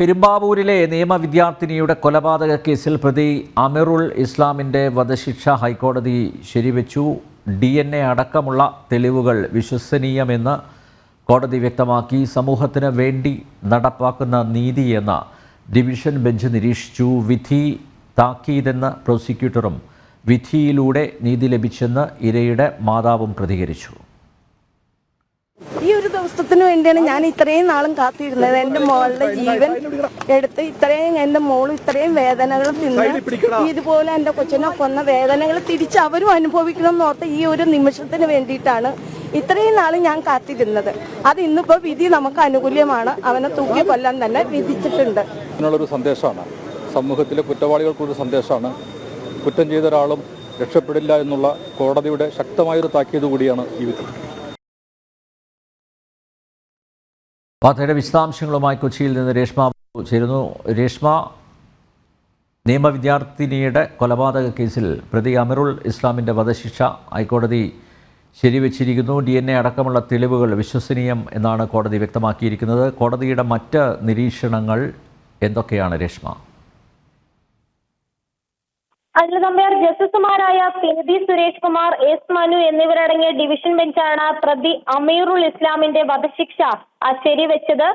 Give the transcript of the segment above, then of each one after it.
പെരുമ്പാവൂരിലെ നിയമ വിദ്യാർത്ഥിനിയുടെ കൊലപാതക കേസിൽ പ്രതി അമിറുൽ ഇസ്ലാമിന്റെ വധശിക്ഷ ഹൈക്കോടതി ശരിവെച്ചു. ഡി എൻ എ അടക്കമുള്ള തെളിവുകൾ വിശ്വസനീയമെന്ന് കോടതി വ്യക്തമാക്കി. സമൂഹത്തിന് വേണ്ടി നടപ്പാക്കുന്ന നീതിയെന്ന ഡിവിഷൻ ബെഞ്ച് നിരീക്ഷിച്ചു. വിധി താക്കീതെന്ന് പ്രോസിക്യൂട്ടറും വിധിയിലൂടെ നീതി ലഭിച്ചെന്ന് ഇരയുടെ മാതാവും പ്രതികരിച്ചു. ദിവസത്തിന് വേണ്ടിയാണ് ഞാൻ ഇത്രയും നാളും കാത്തിരുന്നത്. എന്റെ മോളുടെ ജീവൻ എടുത്ത് ഇത്രയും എന്റെ മോൾ ഇത്രയും വേദനകൾ തിന്ന് ഇതുപോലെ എന്റെ കൊച്ചിനെ കൊന്ന വേദനകൾ തിരിച്ച് അവരും അനുഭവിക്കണം എന്ന് ഓർത്ത് ഈ ഒരു നിമിഷത്തിന് വേണ്ടിയിട്ടാണ് ഇത്രയും നാൾ ഞാൻ കാത്തിരുന്നത്. അത് ഇന്നിപ്പോ വിധി നമുക്ക് അനുകൂല്യമാണ്. അവനെ തൂക്കി കൊല്ലാൻ തന്നെ വിധിച്ചിട്ടുണ്ട്. സന്ദേശമാണ്. സമൂഹത്തിലെ കുറ്റവാളികൾക്കൊരു സന്ദേശമാണ്. കുറ്റം ചെയ്ത ഒരാളും രക്ഷപ്പെടില്ല എന്നുള്ള കോടതിയുടെ ശക്തമായൊരു താക്കീത് കൂടിയാണ് ഈ വിധി. വാർത്തയുടെ വിശദാംശങ്ങളുമായി കൊച്ചിയിൽ നിന്ന് രേഷ്മ ചേരുന്നു. രേഷ്മ നിയമവിദ്യാർത്ഥിനിയുടെ കൊലപാതക കേസിൽ പ്രതി അമിറുൽ ഇസ്ലാമിന്റെ വധശിക്ഷ ഹൈക്കോടതി ശരിവെച്ചിരിക്കുന്നു. ഡി എൻ എ അടക്കമുള്ള തെളിവുകൾ വിശ്വസനീയം എന്നാണ് കോടതി വ്യക്തമാക്കിയിരിക്കുന്നത്. കോടതിയുടെ മറ്റ് നിരീക്ഷണങ്ങൾ എന്തൊക്കെയാണ് രേഷ്മ? അനിൽ നമ്പ്യാർ ജസ്റ്റിസുമാരായ പി സുരേഷ് കുമാർ എസ് മനു എന്നിവരടങ്ങിയ ഡിവിഷൻ ബെഞ്ചാണ് പ്രതി അമീറുൽ ഇസ്ലാമിന്റെ വധശിക്ഷ ശരിവെച്ചത്.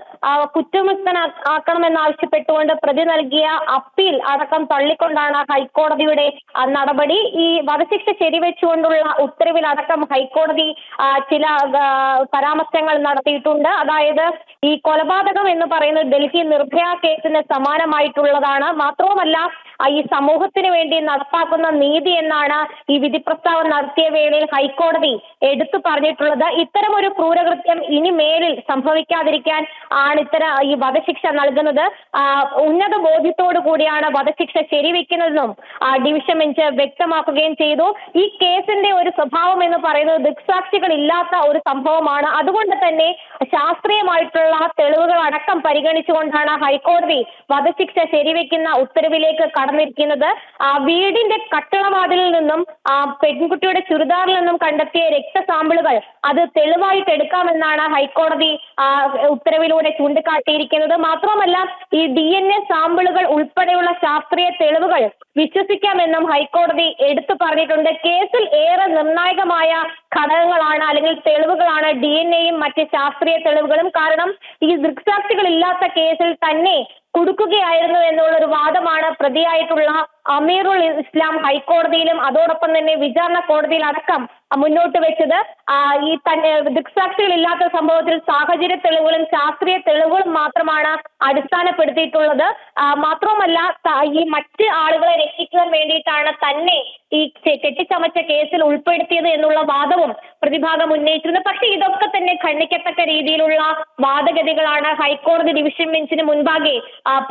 കുറ്റമുക്തനാക്കണമെന്നാവശ്യപ്പെട്ടുകൊണ്ട് പ്രതി നൽകിയ അപ്പീൽ അടക്കം തള്ളിക്കൊണ്ടാണ് ഹൈക്കോടതിയുടെ നടപടി. ഈ വധശിക്ഷ ശരിവെച്ചുകൊണ്ടുള്ള ഉത്തരവിൽ അടക്കം ഹൈക്കോടതി ചില പരാമർശങ്ങൾ നടത്തിയിട്ടുണ്ട്. അതായത് ഈ കൊലപാതകം എന്ന് പറയുന്നത് ഡൽഹി നിർഭയ കേസിന് സമാനമായിട്ടുള്ളതാണ്. മാത്രവുമല്ല ഈ സമൂഹത്തിന് വേണ്ടി നടപ്പാക്കുന്ന നീതി എന്നാണ് ഈ വിധി പ്രസ്താവം നടത്തിയ വേളയിൽ ഹൈക്കോടതി എടുത്തു പറഞ്ഞിട്ടുള്ളത്. ഒരു ക്രൂരകൃത്യം ഇനി മേലിൽ സംഭവിക്കാതിരിക്കാൻ ആണ് ഇത്തരം ഈ വധശിക്ഷ നൽകുന്നത്. ഉന്നത ബോധ്യത്തോടു കൂടിയാണ് വധശിക്ഷ ശരിവെക്കുന്നതെന്നും ഡിവിഷൻ ബെഞ്ച് വ്യക്തമാക്കുകയും ചെയ്തു. ഈ കേസിന്റെ ഒരു സ്വഭാവം എന്ന് പറയുന്നത് ദൃക്സാക്ഷികൾ ഇല്ലാത്ത ഒരു സംഭവമാണ്. അതുകൊണ്ട് തന്നെ ശാസ്ത്രീയമായിട്ടുള്ള തെളിവുകൾ അടക്കം പരിഗണിച്ചുകൊണ്ടാണ് ഹൈക്കോടതി വധശിക്ഷ ശരിവെക്കുന്ന ഉത്തരവിലേക്ക് കടന്നിരിക്കുന്നത് ആ, വീടിന്റെ കട്ടിളവാതിലിൽ നിന്നും ആ, പെൺകുട്ടിയുടെ ചുരിദാറിൽ നിന്നും കണ്ടെത്തിയ രക്തസാമ്പിളുകൾ അത് തെളിവായിട്ട് എടുക്കാമെന്നാണ് ഹൈക്കോടതി ആ, ഉത്തരവിലൂടെ ചൂണ്ടിക്കാട്ടിയിരിക്കുന്നത്. മാത്രമല്ല ഈ ഡി എൻ എ സാമ്പിളുകൾ ഉൾപ്പെടെയുള്ള ശാസ്ത്രീയ തെളിവുകൾ വിശ്വസിക്കാമെന്നും ഹൈക്കോടതി എടുത്തു പറഞ്ഞിട്ടുണ്ട്. കേസിൽ ഏറെ നിർണായകമായ ഘടകങ്ങളാണ് അല്ലെങ്കിൽ തെളിവുകളാണ് ഡി എൻ എയും മറ്റ് ശാസ്ത്രീയ തെളിവുകളും. കാരണം ഈ ദൃക്സാക്ഷികളില്ലാത്ത കേസിൽ തന്നെ കുടുക്കുകയായിരുന്നു എന്നുള്ള ഒരു വാദമാണ് പ്രതിയായിട്ടുള്ള അമീറുൽ ഇസ്ലാം ഹൈക്കോടതിയിലും അതോടൊപ്പം തന്നെ വിചാരണ കോടതിയിൽ അടക്കം മുന്നോട്ട് വെച്ചത്. ഈ തന്നെ ദൃക്സാക്ഷികളില്ലാത്ത സംഭവത്തിൽ സാഹചര്യ തെളിവുകളും ശാസ്ത്രീയ തെളിവുകളും മാത്രമാണ് അടിസ്ഥാനപ്പെടുത്തിയിട്ടുള്ളത്. മാത്രവുമല്ല ഈ മറ്റ് ആളുകളെ രക്ഷിക്കുവാൻ വേണ്ടിയിട്ടാണ് തന്നെ ഈ കെട്ടിച്ചമച്ച കേസിൽ ഉൾപ്പെടുത്തിയത് എന്നുള്ള വാദവും പ്രതിഭാഗം ഉന്നയിച്ചിരുന്നത് പക്ഷേ ഇതൊക്കെ തന്നെ ഖണ്ഡിക്കത്തക്ക രീതിയിലുള്ള വാദഗതികളാണ് ഹൈക്കോടതി ഡിവിഷൻ ബെഞ്ചിന് മുൻപാകെ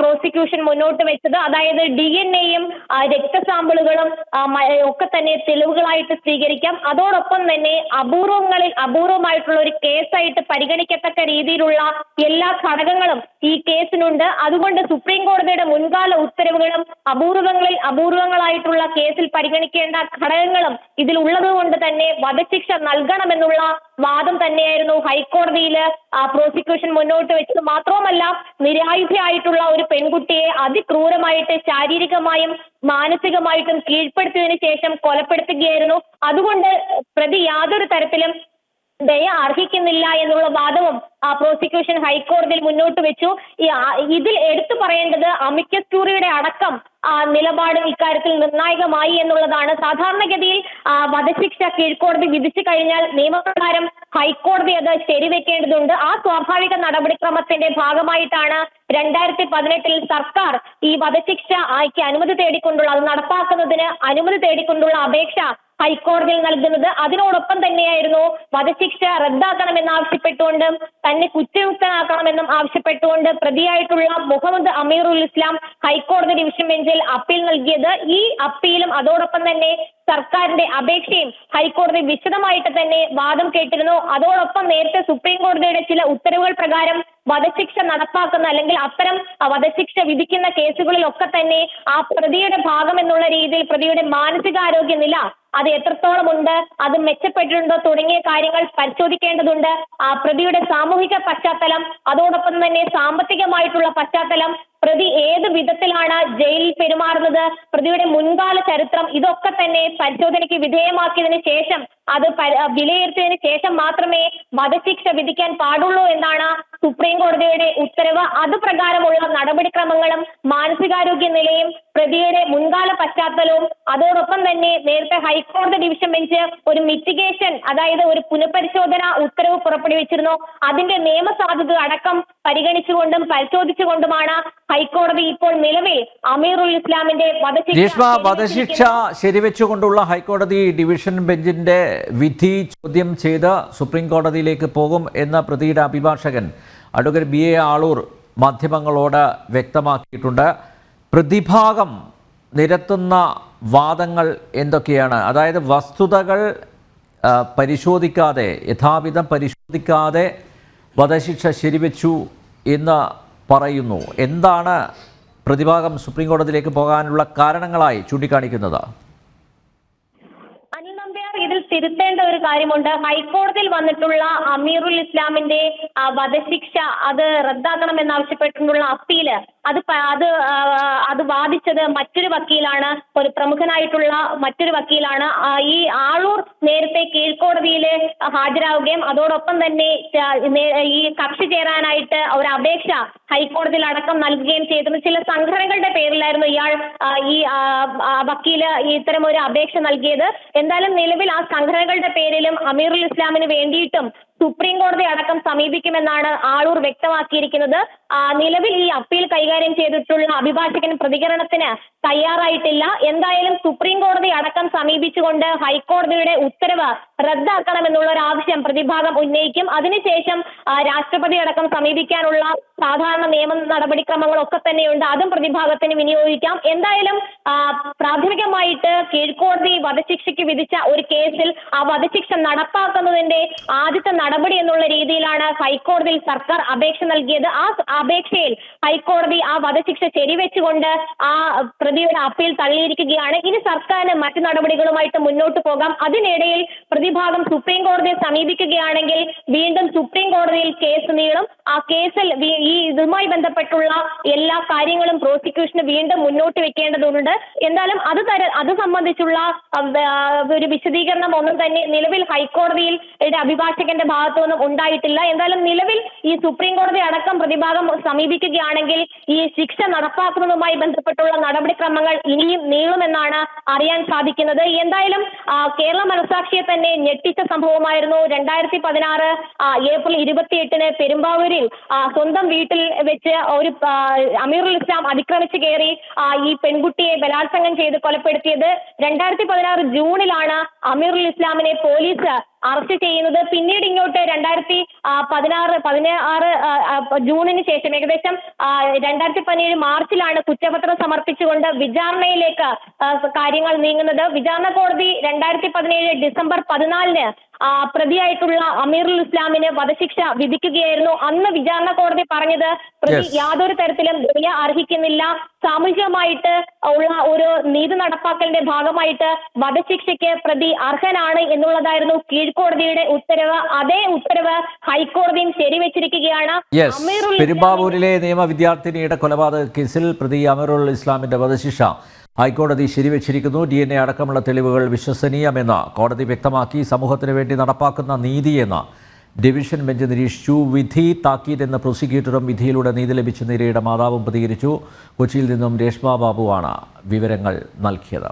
പ്രോസിക്യൂഷൻ മുന്നോട്ട് വെച്ചത്. അതായത് ഡി എൻ എയും രക്തസാമ്പിളുകളും ആ, മ- ഒക്കെ തന്നെ തെളിവുകളായിട്ട് സ്വീകരിക്കാം. അതോടൊപ്പം തന്നെ അപൂർവങ്ങളിൽ അപൂർവമായിട്ടുള്ള ഒരു കേസായിട്ട് പരിഗണിക്കത്തക്ക രീതിയിലുള്ള എല്ലാ ഘടകങ്ങളും ഈ കേസിനുണ്ട്. അതുകൊണ്ട് സുപ്രീം കോടതിയുടെ മുൻകാല ഉത്തരവുകളും അപൂർവങ്ങളിൽ അപൂർവങ്ങളായിട്ടുള്ള കേസിൽ പരിഗണിക്കേണ്ട ഘടകങ്ങളും ഇതിൽ ഉള്ളത് കൊണ്ട് തന്നെ വധശിക്ഷ നൽകണമെന്നുള്ള വാദം തന്നെയായിരുന്നു ഹൈക്കോടതിയിൽ പ്രോസിക്യൂഷൻ മുന്നോട്ട് വെച്ചത്. മാത്രവുമല്ല നിരായുധയായിട്ടുള്ള ഒരു പെൺകുട്ടിയെ അതിക്രൂരമായിട്ട് ശാരീരികമായും മാനസികമായിട്ടും കീഴ്പ്പെടുത്തിയതിനു ശേഷം കൊലപ്പെടുത്തുകയായിരുന്നു. അതുകൊണ്ട് പ്രതി യാതൊരു തരത്തിലും ദയ അർഹിക്കുന്നില്ല എന്നുള്ള വാദവും ആ പ്രോസിക്യൂഷൻ ഹൈക്കോടതിയിൽ മുന്നോട്ട് വെച്ചു. ഇതിൽ എടുത്തു പറയേണ്ടത് അമിക്കസ് ക്യൂറിയുടെ അടക്കം നിലപാട് ഇക്കാര്യത്തിൽ നിർണായകമായി എന്നുള്ളതാണ്. സാധാരണഗതിയിൽ വധശിക്ഷ കീഴ്ക്കോടതി വിധിച്ചു കഴിഞ്ഞാൽ നിയമപ്രകാരം ഹൈക്കോടതി അത് ശരിവെക്കേണ്ടതുണ്ട്. ആ സ്വാഭാവിക നടപടിക്രമത്തിന്റെ ഭാഗമായിട്ടാണ് രണ്ടായിരത്തി പതിനെട്ടിൽ സർക്കാർ ഈ വധശിക്ഷ ആയിക്ക് അനുമതി തേടിക്കൊണ്ടുള്ള അത് നടപ്പാക്കുന്നതിന് അനുമതി തേടിക്കൊണ്ടുള്ള അപേക്ഷ ഹൈക്കോടതിയിൽ നൽകുന്നത്. അതിനോടൊപ്പം തന്നെയായിരുന്നു വധശിക്ഷ റദ്ദാക്കണമെന്ന് ആവശ്യപ്പെട്ടുകൊണ്ട് തന്നെ കുറ്റമുക്തനാക്കണമെന്നും ആവശ്യപ്പെട്ടുകൊണ്ട് പ്രതിയായിട്ടുള്ള മുഹമ്മദ് അമീറുൽ ഇസ്ലാം ഹൈക്കോടതി ഡിവിഷൻ ബെഞ്ചിൽ അപ്പീൽ നൽകിയത്. ഈ അപ്പീലും അതോടൊപ്പം തന്നെ സർക്കാരിന്റെ അപേക്ഷയും ഹൈക്കോടതി വിശദമായിട്ട് തന്നെ വാദം കേട്ടിരുന്നു. അതോടൊപ്പം നേരത്തെ സുപ്രീം കോടതിയുടെ ചില ഉത്തരവുകൾ പ്രകാരം വധശിക്ഷ നടപ്പാക്കുന്ന അല്ലെങ്കിൽ അത്തരം വധശിക്ഷ വിധിക്കുന്ന കേസുകളിലൊക്കെ തന്നെ ആ പ്രതിയുടെ ഭാഗം എന്നുള്ള രീതിയിൽ പ്രതിയുടെ മാനസികാരോഗ്യ നില അത് എത്രത്തോളം ഉണ്ട് അത് മെച്ചപ്പെട്ടിട്ടുണ്ടോ തുടങ്ങിയ കാര്യങ്ങൾ പരിശോധിക്കേണ്ടതുണ്ട്. ആ പ്രതിയുടെ സാമൂഹിക പശ്ചാത്തലം അതോടൊപ്പം തന്നെ സാമ്പത്തികമായിട്ടുള്ള പശ്ചാത്തലം പ്രതി ഏത് വിധത്തിലാണ് ജയിലിൽ പെരുമാറുന്നത് പ്രതിയുടെ മുൻകാല ചരിത്രം ഇതൊക്കെ തന്നെ പരിശോധനയ്ക്ക് വിധേയമാക്കിയതിനു ശേഷം അത് വിലയിരുത്തിയതിന് ശേഷം മാത്രമേ വധശിക്ഷ വിധിക്കാൻ പാടുള്ളൂ എന്നാണ് സുപ്രീം കോടതിയുടെ ഉത്തരവ്. അത് പ്രകാരമുള്ള നടപടിക്രമങ്ങളും മാനസികാരോഗ്യ നിലയും പ്രതിയുടെ മുൻകാല പശ്ചാത്തലവും അതോടൊപ്പം തന്നെ നേരത്തെ ഹൈക്കോടതി ഡിവിഷൻ ബെഞ്ച് ഒരു മിറ്റിഗേഷൻ അതായത് ഒരു പുനഃപരിശോധന ഉത്തരവ് പുറപ്പെടുവിച്ചിരുന്നു. അതിന്റെ നിയമസാധുത അടക്കം പരിഗണിച്ചുകൊണ്ടും പരിശോധിച്ചുകൊണ്ടുമാണ് ഹൈക്കോടതി ഇപ്പോൾ നിലവിൽ അമീറുൽ ഇസ്ലാമിന്റെ വധശിക്ഷ വധശിക്ഷ ശരിവെച്ചുകൊണ്ടുള്ള ഹൈക്കോടതി ഡിവിഷൻ ബെഞ്ചിന്റെ വിധി ചോദ്യം ചെയ്ത് സുപ്രീം കോടതിയിലേക്ക് പോകും എന്ന പ്രതിയുടെ അഭിഭാഷകൻ അഡ്വക്കേറ്റ് ബി എ ആളൂർ മാധ്യമങ്ങളോട് വ്യക്തമാക്കിയിട്ടുണ്ട്. പ്രതിഭാഗം നിരത്തുന്ന വാദങ്ങൾ എന്തൊക്കെയാണ്? അതായത് വസ്തുതകൾ പരിശോധിക്കാതെ യഥാവിധം പരിശോധിക്കാതെ വധശിക്ഷ ശരിവെച്ചു എന്ന് പറയുന്നു. എന്താണ് പ്രതിഭാഗം സുപ്രീം കോടതിയിലേക്ക് പോകാനുള്ള കാരണങ്ങളായി ചൂണ്ടിക്കാണിക്കുന്നത്? ഇതിൽ തിരുത്തേണ്ട ഒരു കാര്യമുണ്ട്. ഹൈക്കോടതിയിൽ വന്നിട്ടുള്ള അമീറുൽ ഇസ്ലാമിന്റെ വധശിക്ഷ അത് റദ്ദാക്കണമെന്നാവശ്യപ്പെട്ടുള്ള അപ്പീൽ അത് അത് അത് വാദിച്ചത് മറ്റൊരു വക്കീലാണ്. ഒരു പ്രമുഖനായിട്ടുള്ള മറ്റൊരു വക്കീലാണ്. ഈ ആളൂർ നേരത്തെ കീഴ്ക്കോടതിയിൽ ഹാജരാവുകയും അതോടൊപ്പം തന്നെ ഈ കക്ഷി ചേരാനായിട്ട് ഒരു അപേക്ഷ ഹൈക്കോടതിയിൽ അടക്കം നൽകുകയും ചെയ്തിരുന്നു ചില സംഘടനകളുടെ പേരിലായിരുന്നു ഇയാൾ ഈ വക്കീൽ ഇത്തരം ഒരു അപേക്ഷ നൽകിയത്. എന്തായാലും നിലവിൽ ആ സംഘടനകളുടെ പേരിലും അമീറുൽ ഇസ്ലാമിന് വേണ്ടിയിട്ടും സുപ്രീം കോടതി അടക്കം സമീപിക്കുമെന്നാണ് ആളൂർ വ്യക്തമാക്കിയിരിക്കുന്നത്. നിലവിൽ ഈ അപ്പീൽ കൈകാര്യം ചെയ്തിട്ടുള്ള അഭിഭാഷകൻ പ്രതികരണത്തിന് തയ്യാറായിട്ടില്ല. എന്തായാലും സുപ്രീം കോടതി അടക്കം സമീപിച്ചുകൊണ്ട് ഹൈക്കോടതിയുടെ ഉത്തരവ് റദ്ദാക്കണമെന്നുള്ള ഒരു ആവശ്യം പ്രതിഭാഗം ഉന്നയിക്കും. അതിനുശേഷം രാഷ്ട്രപതി അടക്കം സമീപിക്കാനുള്ള സാധാരണ നിയമ നടപടിക്രമങ്ങളൊക്കെ തന്നെയുണ്ട്. അതും പ്രതിഭാഗത്തിന് വിനിയോഗിക്കാം. എന്തായാലും പ്രാഥമികമായിട്ട് കീഴ്ക്കോടതി വധശിക്ഷയ്ക്ക് വിധിച്ച ഒരു കേസിൽ ആ വധശിക്ഷ നടപ്പാക്കുന്നതിന്റെ ആദ്യത്തെ നടപടി എന്നുള്ള രീതിയിലാണ് ഹൈക്കോടതിയിൽ സർക്കാർ അപേക്ഷ നൽകിയത്. ആ അപേക്ഷയിൽ ഹൈക്കോടതി ആ വധശിക്ഷ ശരിവെച്ചുകൊണ്ട് ആ പ്രതിയുടെ അപ്പീൽ തള്ളിയിരിക്കുകയാണ്. ഇനി സർക്കാരിന് മറ്റു നടപടികളുമായിട്ട് മുന്നോട്ട് പോകാം. അതിനിടയിൽ പ്രതിഭാഗം സുപ്രീം കോടതിയെ സമീപിക്കുകയാണെങ്കിൽ വീണ്ടും സുപ്രീം കോടതിയിൽ കേസ് നീളും. ആ കേസിൽ ഈ ഇതുമായി ബന്ധപ്പെട്ടുള്ള എല്ലാ കാര്യങ്ങളും പ്രോസിക്യൂഷന് വീണ്ടും മുന്നോട്ട് വെക്കേണ്ടതുണ്ട്. എന്തായാലും അത് തര അത് സംബന്ധിച്ചുള്ള ഒരു വിശദീകരണം ഒന്നും തന്നെ നിലവിൽ ഹൈക്കോടതിയിൽ അഭിഭാഷകന്റെ ഭാഗത്തുനിന്നും ഉണ്ടായിട്ടില്ല. എന്തായാലും നിലവിൽ ഈ സുപ്രീം കോടതി അടക്കം പ്രതിഭാഗം സമീപിക്കുകയാണെങ്കിൽ ഈ ശിക്ഷ നടപ്പാക്കുന്നതുമായി ബന്ധപ്പെട്ടുള്ള നടപടിക്രമങ്ങൾ ഇനിയും നീളുമെന്നാണ് അറിയാൻ സാധിക്കുന്നത്. എന്തായാലും കേരള മനസാക്ഷിയെ തന്നെ ഞെട്ടിച്ച സംഭവമായിരുന്നു. രണ്ടായിരത്തി പതിനാറ് ഏപ്രിൽ ഇരുപത്തിയെട്ടിന് പെരുമ്പാവൂരിൽ സ്വന്തം വീട്ടിൽ വെച്ച് ഒരു അമീറുൽ ഇസ്ലാം അതിക്രമിച്ച് കയറി ഈ പെൺകുട്ടിയെ ബലാത്സംഗം ചെയ്ത് കൊലപ്പെടുത്തിയത് രണ്ടായിരത്തി പതിനാറ് ജൂണിലാണ് അമീറുൽ ഇസ്ലാമിനെ പോലീസ് അറസ്റ്റ് ചെയ്യുന്നത് പിന്നീട് ഇങ്ങോട്ട് രണ്ടായിരത്തി പതിനാറ് പതിനാറ് ജൂണിന് ശേഷം ഏകദേശം രണ്ടായിരത്തി പതിനേഴ് മാർച്ചിലാണ് കുറ്റപത്രം സമർപ്പിച്ചുകൊണ്ട് വിചാരണയിലേക്ക് കാര്യങ്ങൾ നീങ്ങുന്നത്. വിചാരണ കോടതി രണ്ടായിരത്തി പതിനേഴ് ഡിസംബർ പതിനാലിന് പ്രതിയായിട്ടുള്ള അമീറുൽ ഇസ്ലാമിന് വധശിക്ഷ വിധിക്കുകയായിരുന്നു. അന്ന് വിചാരണ കോടതി പറഞ്ഞത് പ്രതി യാതൊരു തരത്തിലും ദയ അർഹിക്കുന്നില്ല. സാമൂഹികമായിട്ട് ഉള്ള ഒരു നീതി നടപ്പാക്കലിന്റെ ഭാഗമായിട്ട് വധശിക്ഷയ്ക്ക് പ്രതി അർഹനാണ് എന്നുള്ളതായിരുന്നു കീഴ്ക്കോടതിയുടെ ഉത്തരവ് അതേ ഉത്തരവ് ഹൈക്കോടതിയും ശരിവെച്ചിരിക്കുകയാണ്. പെരുമ്പാവൂരിലെ നിയമ വിദ്യാർത്ഥിനിയുടെ കൊലപാതക കേസിൽ പ്രതി അമീറുൽ ഇസ്ലാമിന്റെ വധശിക്ഷ. ഹൈക്കോടതി ശരിവെച്ചിരിക്കുന്നു. ഡി എൻ എ അടക്കമുള്ള തെളിവുകൾ വിശ്വസനീയമെന്ന് കോടതി വ്യക്തമാക്കി. സമൂഹത്തിന് വേണ്ടി നടപ്പാക്കുന്ന നീതിയെന്ന് ഡിവിഷൻ ബെഞ്ച് നിരീക്ഷിച്ചു. വിധി താക്കീതെന്ന് പ്രോസിക്യൂട്ടറും വിധിയിലൂടെ നീതി ലഭിച്ച നിരയുടെ മാതാവും പ്രതികരിച്ചു. കൊച്ചിയിൽ നിന്നും രേഷ്മ ബാബുവാണ് വിവരങ്ങൾ നൽകിയത്.